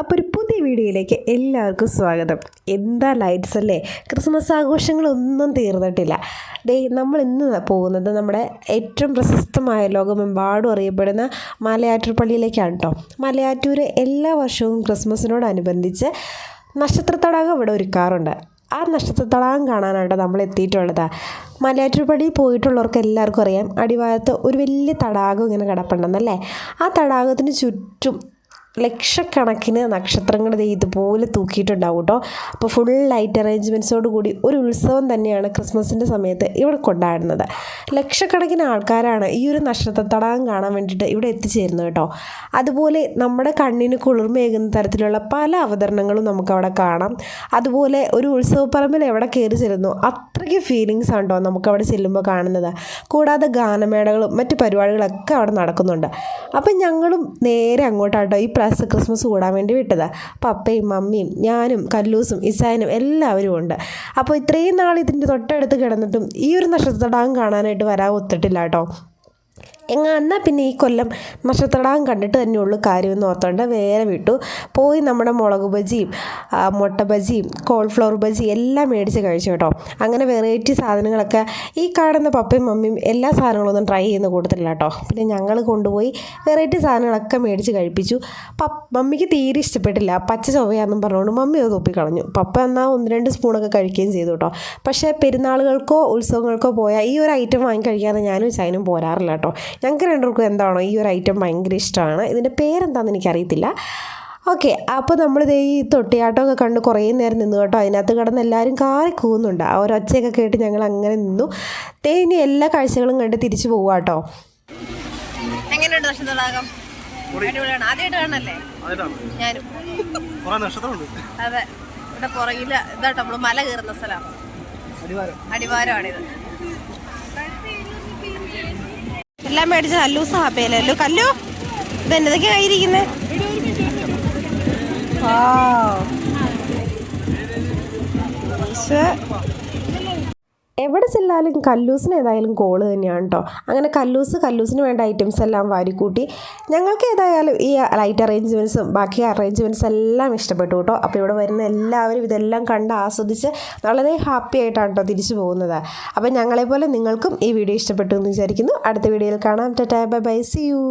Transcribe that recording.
അപ്പോൾ ഒരു പുതിയ വീഡിയോയിലേക്ക് എല്ലാവർക്കും സ്വാഗതം. എന്താ ലൈറ്റ്സ് അല്ലേ? ക്രിസ്മസ് ആഘോഷങ്ങളൊന്നും തീർന്നിട്ടില്ല. ഡേ നമ്മൾ ഇന്ന് പോകുന്നത് നമ്മുടെ ഏറ്റവും പ്രശസ്തമായ ലോകമെമ്പാടും അറിയപ്പെടുന്ന മലയാറ്റൂർ പള്ളിയിലേക്കാണ് കേട്ടോ മലയാറ്റൂർ എല്ലാ വർഷവും ക്രിസ്മസിനോടനുബന്ധിച്ച് നക്ഷത്ര തടാകം ഇവിടെ ഒരുക്കാറുണ്ട്. ആ നക്ഷത്ര തടാകം കാണാനായിട്ട് നമ്മൾ എത്തിയിട്ടുള്ളത്. മലയാറ്റൂർ പള്ളി പോയിട്ടുള്ളവർക്ക് എല്ലാവർക്കും അറിയാം. അടിവാരത്ത് ഒരു വലിയ തടാകം ഇങ്ങനെ കിടപ്പുണ്ടെന്നല്ലേ? ആ തടാകത്തിന് ചുറ്റും ലക്ഷക്കണക്കിന് നക്ഷത്രങ്ങൾ ഇതുപോലെ തൂക്കിയിട്ടുണ്ടാവും കേട്ടോ. അപ്പോൾ ഫുൾ ലൈറ്റ് അറേഞ്ച്മെന്റ്സോട് കൂടി ഒരു ഉത്സവം തന്നെയാണ് ക്രിസ്മസിന്റെ സമയത്ത് ഇവിടെ കൊണ്ടാടുന്നത്. ലക്ഷക്കണക്കിന് ആൾക്കാരാണ് ഈ ഒരു നക്ഷത്ര തടാകം കാണാൻ വേണ്ടിയിട്ട് ഇവിടെ എത്തിച്ചേരുന്നത് കേട്ടോ. അതുപോലെ നമ്മുടെ കണ്ണിന് കുളിർമയേകുന്ന തരത്തിലുള്ള പല അവതരണങ്ങളും നമുക്ക് അവിടെ കാണാം. അതുപോലെ ഒരു ഉത്സവപ്പറമ്പിൽ എവിടെ കയറി ചെല്ലുന്നു അത്രയ്ക്ക് ഫീലിങ്സ് ആണ് കേട്ടോ നമുക്ക് അവിടെ ചെല്ലുമ്പോൾ കാണുന്നത്. കൂടാതെ ഗാനമേളകളും മറ്റ് പരിപാടികളൊക്കെ അവിടെ നടക്കുന്നുണ്ട്. അപ്പം ഞങ്ങളും നേരെ അങ്ങോട്ടാട്ടോ ഈ പ്രാവശ്യം ക്രിസ്മസ് കൂടാൻ വേണ്ടി വിട്ടത്. പപ്പയും മമ്മിയും ഞാനും കല്ലൂസും ഇസായനും എല്ലാവരും ഉണ്ട്. അപ്പോൾ ഇത്രയും നാൾ ഇതിന്റെ തൊട്ടടുത്ത് കിടന്നിട്ടും ഈ ഒരു നക്ഷത്രത്തടാകം കാണാനായിട്ട് വരാൻ ഒത്തിട്ടില്ല കേട്ടോ. എങ്ങ എന്നാൽ പിന്നെ ഈ കൊല്ലം നക്ഷത്രടാകം കണ്ടിട്ട് തന്നെയുള്ളൂ കാര്യമെന്ന് ഓർത്തോണ്ട് വേറെ വിട്ടു. പോയി നമ്മുടെ മുളക് ബജിയും മുട്ട ബജിയും കോൾഫ്ലവർ ബജി എല്ലാം മേടിച്ച് കഴിച്ചു കേട്ടോ. അങ്ങനെ വെറൈറ്റി സാധനങ്ങളൊക്കെ ഈ കാണുന്ന പപ്പയും മമ്മിയും എല്ലാ സാധനങ്ങളൊന്നും ട്രൈ ചെയ്യുന്ന കൂട്ടത്തില്ല കേട്ടോ. പിന്നെ ഞങ്ങൾ കൊണ്ടുപോയി വെറൈറ്റി സാധനങ്ങളൊക്കെ മേടിച്ച് കഴിപ്പിച്ചു. പപ്പ മമ്മിക്ക് തീരെ ഇഷ്ടപ്പെട്ടില്ല. പച്ച ചൊവ്വയാണെന്നും പറഞ്ഞുകൊണ്ട് മമ്മി അത് തൊപ്പിക്കളഞ്ഞു പപ്പ എന്നാൽ ഒന്ന് രണ്ട് സ്പൂണൊക്കെ കഴിക്കുകയും ചെയ്തു കേട്ടോ. പക്ഷേ പെരുന്നാളുകൾക്കോ ഉത്സവങ്ങൾക്കോ പോയാൽ ഈ ഒരു ഐറ്റം വാങ്ങി കഴിക്കാതെ ഞാനും ചൈനും പോരാറില്ല കേട്ടോ. ഞങ്ങൾക്ക് രണ്ടുപേർക്കും എന്താണോ ഈ ഒരു ഐറ്റം ഭയങ്കര ഇഷ്ടമാണ്. ഇതിന്റെ പേരെന്താണെന്ന് എനിക്കറിയത്തില്ല. ഓക്കെ അപ്പോൾ നമ്മൾ ദേ ഈ തൊട്ടിയാട്ടമൊക്കെ കണ്ട് കുറേ നേരം നിന്നു കേട്ടോ. അതിനകത്ത് കിടന്ന് എല്ലാവരും കാറി കൂവുന്നുണ്ട് ആ ഒരു ഒച്ചയൊക്കെ കേട്ട് ഞങ്ങൾ അങ്ങനെ നിന്നു. തേനി ഇനി എല്ലാ കാഴ്ചകളും കണ്ട് തിരിച്ചു പോവാ കേട്ടോ. എങ്ങനെയുണ്ട് ആദ്യമായിട്ട് കാണല്ലേ ഞാനും. അതെ. ഇവിടെ പുറകിൽ ഇതാട്ടോ നമ്മൾ മല കയറുന്ന സ്ഥലം. അടിവാരമാണിത്. എല്ലാം മേടിച്ച കല്ലൂസ് ഹാപ്പിയല്ലോ കല്ലു ഇത് എന്നതൊക്കെ കയ്യിരിക്കുന്നേ എവിടെ ചെല്ലാലും കല്ലൂസിന് ഏതായാലും കോൾ തന്നെയാണ് കേട്ടോ അങ്ങനെ കല്ലൂസ് കല്ലൂസിന് വേണ്ട ഐറ്റംസ് എല്ലാം വാരിക്കൂട്ടി. ഞങ്ങൾക്ക് ഏതായാലും ഈ ലൈറ്റ് അറേഞ്ച്മെന്റ്സും ബാക്കി അറേഞ്ച്മെന്റ്സ് എല്ലാം ഇഷ്ടപ്പെട്ടു കേട്ടോ അപ്പോൾ ഇവിടെ വരുന്ന എല്ലാവരും ഇതെല്ലാം കണ്ട് ആസ്വദിച്ച് വളരെ ഹാപ്പി ആയിട്ടാണ് കേട്ടോ തിരിച്ചു പോകുന്നത്. അപ്പോൾ ഞങ്ങളെപ്പോലെ നിങ്ങൾക്കും ഈ വീഡിയോ ഇഷ്ടപ്പെട്ടു എന്ന് വിചാരിക്കുന്നു. അടുത്ത വീഡിയോയിൽ കാണാം. Tata bye bye see you